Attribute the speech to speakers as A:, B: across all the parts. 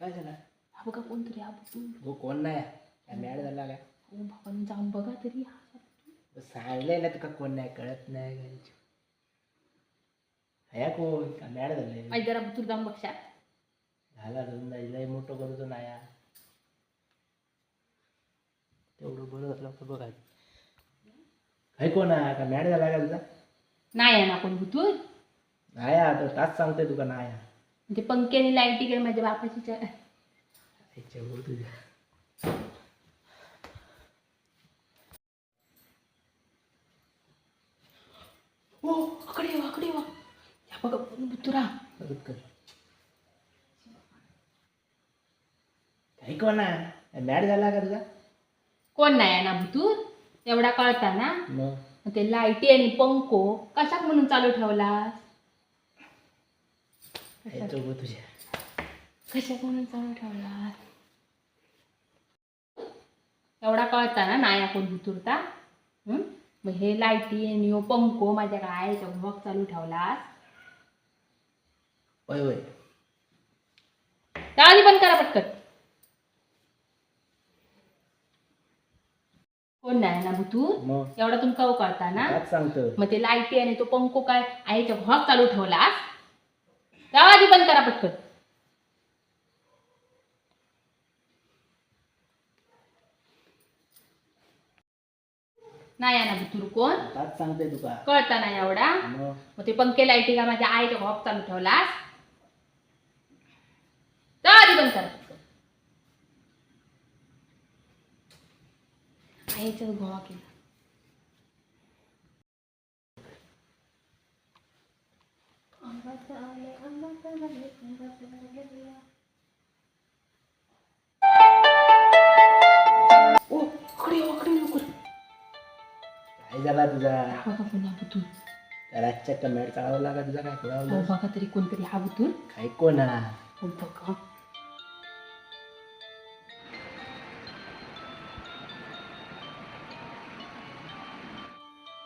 A: काय झालं?
B: हा बघा कोणतरी हा बुतूर
A: हो कोण नाही. काय मॅड झाला काय
B: ओ बाबांनी जाऊन बघा तरी हा
A: सांगलंय ना तुका कोण नाही कळत नाही हया कोण का मॅड झालंय
B: आई जरा बुतूर जाऊन बघशा.
A: झाला दोन लय मोठं करतो ना या. तेवढं बरं झालं तर बघा. काय कोण आहे? का मॅड झाला का तुझा?
B: नाही आहे ना कोण बुतूर?
A: नाही आता तास सांगतोय तुका नाही आहे.
B: ते पंख्याने लाईटी गेली माझ्या बापाची ओ अकडे वा अकडे वा. या बघा कोण
A: काही मॅड झाला का तुझा?
B: कोण नाही ना बुतूर एवढा कळता ना? ते लाईटी आणि पंखो कशाक म्हणून चालू ठेवला
A: यायचो गो तुझ्या
B: कशाक म्हणून चालू ठेवला एवढा कळता ना नाया कोण बुतुरता? हं? मग हे लाईटी आणि ह्यो पंखो माझ्या काय मग चालू ठेवलास?
A: होय
B: त्या आधी बंद करा पटकन. कोण नाही ना
A: मग?
B: एवढा तुमका कळता ना?
A: सांगतो
B: मग ते लाईटी आणि तो पंखो काय आईच्या भाग चालू ठेवलास? त्या आधी बंद करा पटकन. नाही ना बुतूर कोण?
A: ताच सांगतोय तुका.
B: कळता ना एवढा.
A: मग?
B: मग ते पंखे लाईटी का माझ्या आईच्या भाग चालू ठेवलास? त्या आधी बंद करा पटकन. आईच्या गोळा केला
A: काय झाला तुझा? रातच्या तुझा काय
B: हो बघा तरी कोणतरी हा बुतूर
A: काय कोण
B: हो बघा.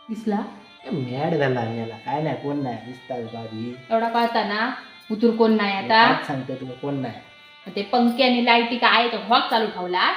B: दिसला?
A: मॅड झाला याला काय नाही कोण नाही. दिसतात बाबी
B: एवढा कळता ना? बुतूर कोण नाही आता?
A: ताच सांगतोय तुला कोण नाही.
B: ते पंखे आणि लाईटी का आहे? तो हॉक चालू ठेवला